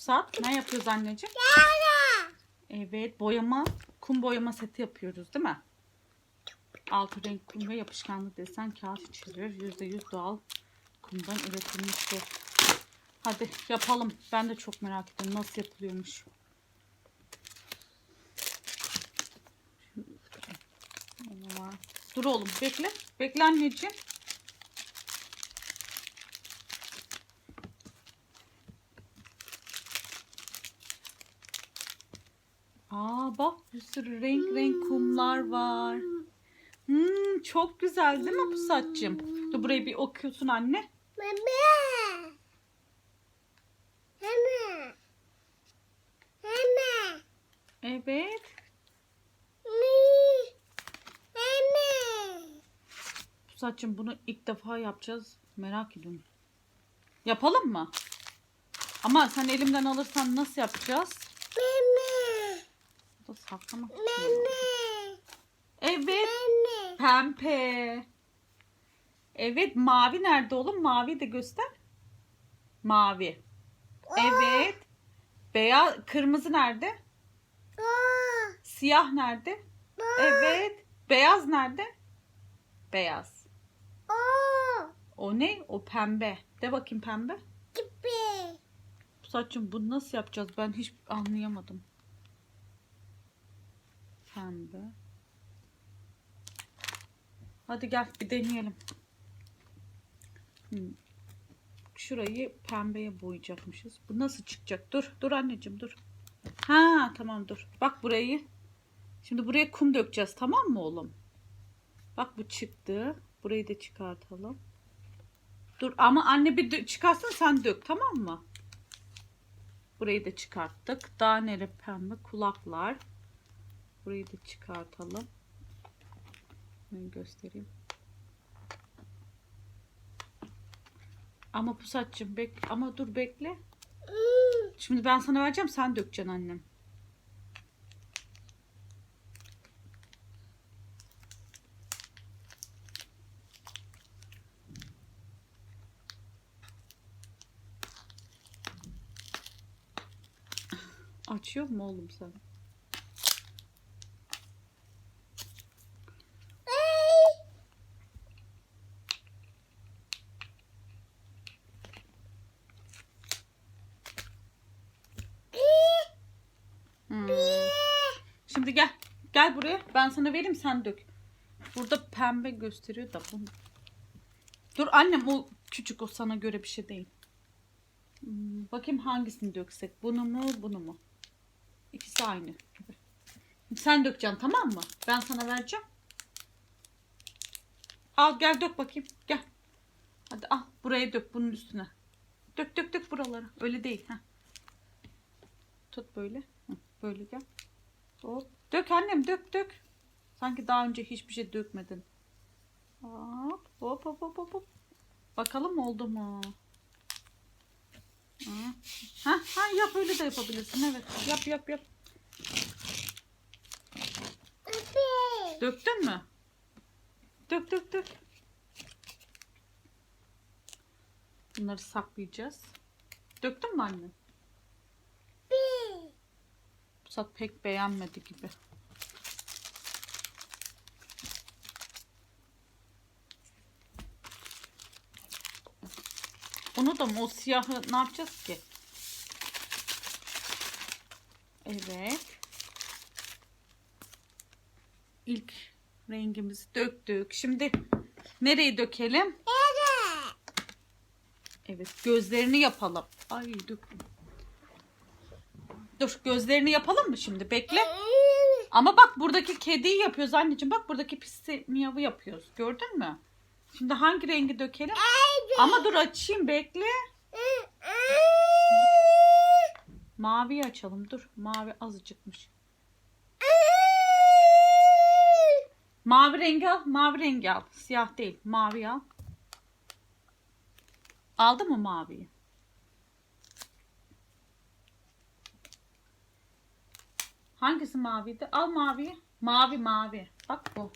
Pusat ne yapıyoruz anneciğim? Evet boyama, kum boyama seti yapıyoruz değil mi? Altı renk kum ve yapışkanlı desen kağıt çiziyor. %100 doğal kumdan üretilmiş bu. Hadi yapalım. Ben de çok merak ettim nasıl yapılıyormuş. Dur oğlum bekle. Bekle anneciğim. Aa bak bir sürü renk renk kumlar var. Hmm, çok güzel değil mi bu saçcığım? Dur burayı bir okuyorsun anne. Mama. Mama. Mama. Evet. Saçcığım bunu ilk defa yapacağız. Merak ediyorum. Yapalım mı? Ama sen elimden alırsan nasıl yapacağız? İçin. Mama. Evet. Mama. Pembe. Evet mavi nerede oğlum? Mavi de göster. Mavi. Evet. Beyaz, kırmızı nerede? Aa. Siyah nerede? Evet. Beyaz nerede? Beyaz. Aa. O ne? O pembe. De bakayım pembe. Gibi. Saçım bunu nasıl yapacağız? Ben hiç anlayamadım. Pembe. Hadi gel bir deneyelim. Hmm. Şurayı pembeye boyayacakmışız. Bu nasıl çıkacak? Dur, dur anneciğim dur. Ha tamam dur. Bak burayı. Şimdi buraya kum dökeceğiz tamam mı oğlum? Bak bu çıktı. Burayı da çıkartalım. Dur ama anne bir çıkarsın sen dök tamam mı? Burayı da çıkarttık. Daneli pembe kulaklar. Burayı da çıkartalım. Ben göstereyim. Ama Pusatçım bek ama dur bekle. Şimdi ben sana vereceğim sen dökeceksin annem. Açıyor mu oğlum sen? Hmm. Şimdi gel. Gel buraya. Ben sana vereyim sen dök. Burada pembe gösteriyor da bunu. Dur annem o küçük o sana göre bir şey değil. Hmm, bakayım hangisini döksek. Bunu mu bunu mu? İkisi aynı. Sen dökeceksin tamam mı? Ben sana vereceğim. Al gel dök bakayım. Gel. Hadi al buraya dök bunun üstüne. Dök dök dök buralara. Öyle değil. Heh. Tut böyle. Hı, böyle gel. Hop. Dök annem dök dök. Sanki daha önce hiçbir şey dökmedin. Hop hop hop hop hop. Bakalım oldu mu? Ha. Ha, yap öyle de yapabilirsin. Evet. Yap yap yap. Döktün mü? Dök dök dök. Bunları saklayacağız. Döktün mü anne? Pusat pek beğenmedi gibi. Onu da mı o siyahı ne yapacağız ki? Evet. İlk rengimizi döktük. Şimdi nereyi dökelim? Evet. Evet gözlerini yapalım. Ay döktüm. Dur gözlerini yapalım mı şimdi? Bekle. Ama bak buradaki kediyi yapıyoruz anneciğim. Bak buradaki pisi miyavı yapıyoruz. Gördün mü? Şimdi hangi rengi dökelim? Ama dur açayım bekle. Maviyi açalım. Dur. Mavi azıcıkmış. Mavi rengi al. Mavi rengi al. Siyah değil. Mavi al. Aldı mı maviyi? Hangisi maviydi? Al maviyi. Mavi mavi. Bak bu.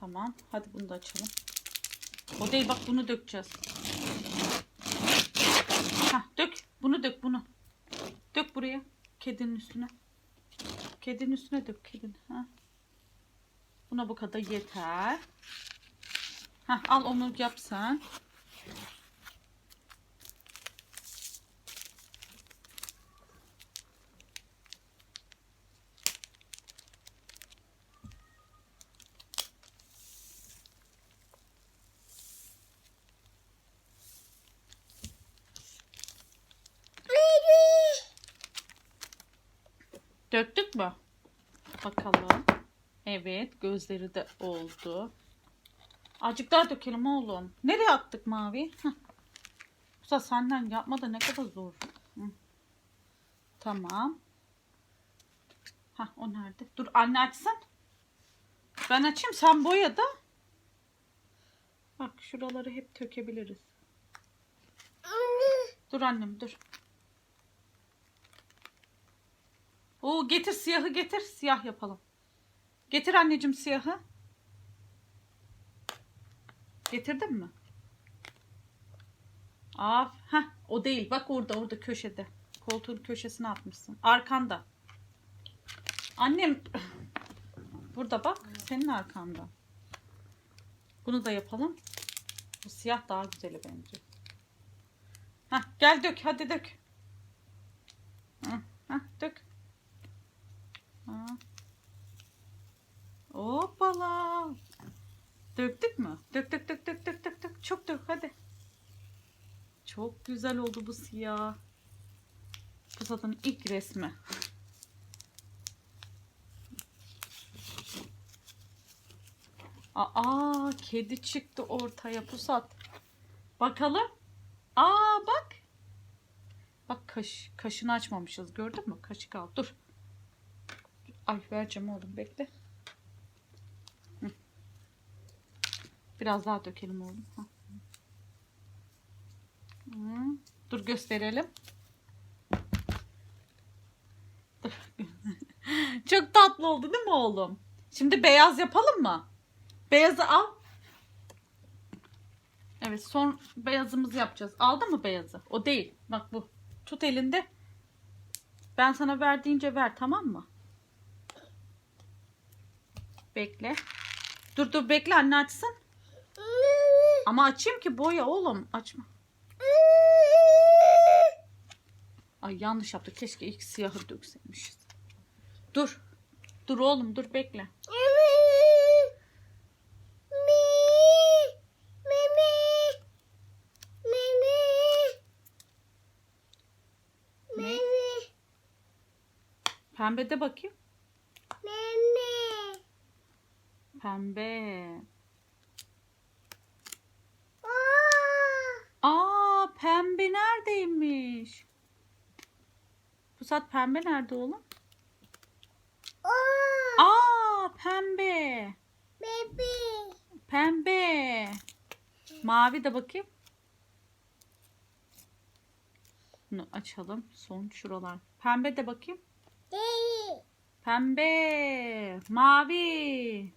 Tamam. Hadi bunu da açalım. O değil bak bunu dökeceğiz. Heh, dök. Bunu dök bunu. kedinin üstüne. Kedinin üstüne dök kedin. Ha. Buna bu kadar yeter. Heh, al onu yap sen. Döktük mü? Bakalım. Evet gözleri de oldu. Azıcık daha dökelim oğlum. Nereye attık mavi? Heh. Musa senden yapma da ne kadar zor. Hı. Tamam. Ha o nerede? Dur anne açsın. Ben açayım sen boya da. Bak şuraları hep tökebiliriz. Dur annem dur. Oo getir siyahı getir. Siyah yapalım. Getir anneciğim siyahı. Getirdin mi? Af, heh, o değil. Bak orada, orada köşede. Koltuğun köşesine atmışsın. Arkanda. Annem burada bak. Senin arkanda. Bunu da yapalım. Bu siyah daha güzeli bence. Heh, gel dök. Hadi dök. Heh, dök. Ha. Hoppala. Döktük mü? Dök dök dök dök dök dök dök. Çok dök hadi. Çok güzel oldu bu siyah. Pusat'ın ilk resmi. Aa, kedi çıktı ortaya Pusat. Bakalım. Aa bak. Bak kaş, kaşını açmamışız gördün mü? Kaşık al. Dur. Ay vereceğim oğlum bekle. Biraz daha dökelim oğlum. Dur gösterelim. Çok tatlı oldu değil mi oğlum? Şimdi beyaz yapalım mı? Beyazı al. Evet son beyazımızı yapacağız. Aldın mı beyazı? O değil. Bak bu. Tut elinde. Ben sana verdiğince ver tamam mı? Bekle. Dur dur bekle anne açsın. Ama açayım ki boya oğlum. Açma. Ay yanlış yaptık. Keşke ilk siyahı dökseymişiz. Dur. Dur oğlum dur bekle. Pembe de bakayım. Pembe. Aa pembe neredeymiş? Pusat pembe nerede oğlum? Aa pembe. Pembe. Mavi de bakayım. Bunu açalım. Son şuralar. Pembe de bakayım. Pembe. Mavi.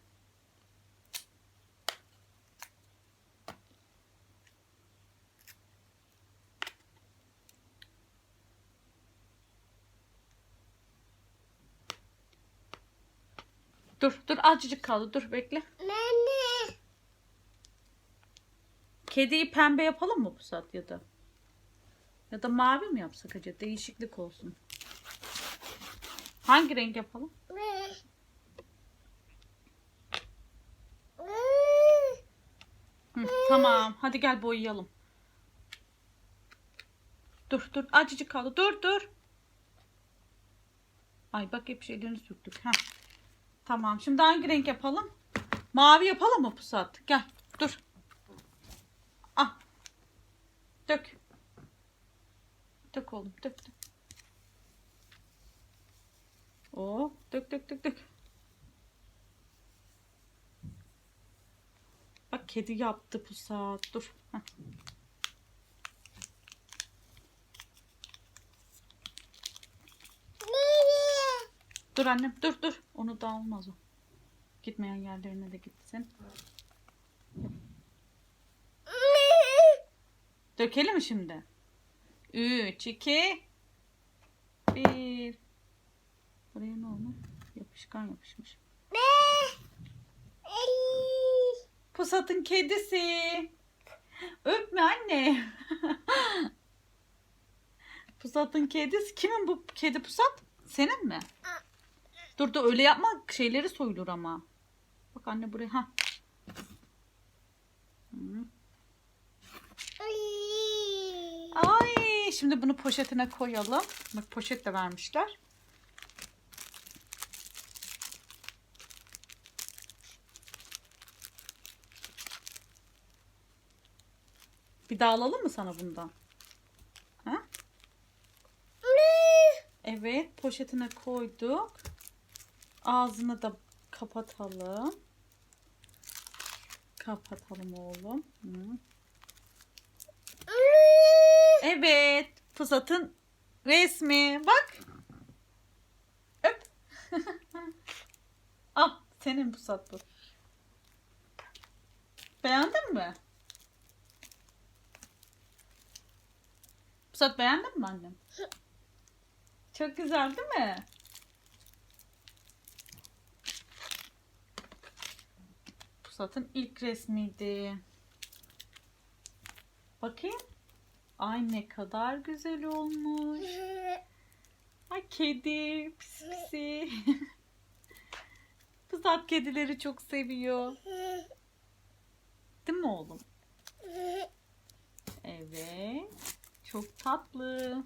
Dur dur azıcık kaldı. Dur bekle. Kediyi pembe yapalım mı bu saat ya da? Ya da mavi mi yapsak acaba? Değişiklik olsun. Hangi renk yapalım? Hı, tamam. Hadi gel boyayalım. Dur dur. Acıcık kaldı. Dur dur. Ay bak hep şeylerini söktük. Heh. Tamam. Şimdi hangi renk yapalım? Mavi yapalım mı Pusat? Gel. Dur. Ah. Dök. Dök oğlum. Dök dök. Oo, dök dök dök dök. Bak kedi yaptı Pusat. Dur. Heh. Dur annem dur dur. Onu da olmaz o. Gitmeyen yerlerine de gitsin. Dökelim mi şimdi? 3, 2, 1. Buraya ne olmuş? Yapışkan yapışmış. Pusat'ın kedisi. Öpme anne. Pusat'ın kedisi. Kimin bu kedi Pusat? Senin mi? Dur dur öyle yapma. Şeyleri soyulur ama. Bak anne buraya. Ha. Ay şimdi bunu poşetine koyalım. Bak poşet de vermişler. Bir daha alalım mı sana bundan? Ha? Evet poşetine koyduk. Ağzını da kapatalım. Kapatalım oğlum. Hı. Evet. Pusat'ın resmi. Bak. Öp. Al. Senin Pusat bu. Beğendin mi? Pusat beğendin mi annem? Çok güzel değil mi? Pusat'ın ilk resmiydi. Bakayım. Ay ne kadar güzel olmuş. Ay kedi pis pisi. Pusat kedileri çok seviyor. Değil mi oğlum? Evet. Çok tatlı.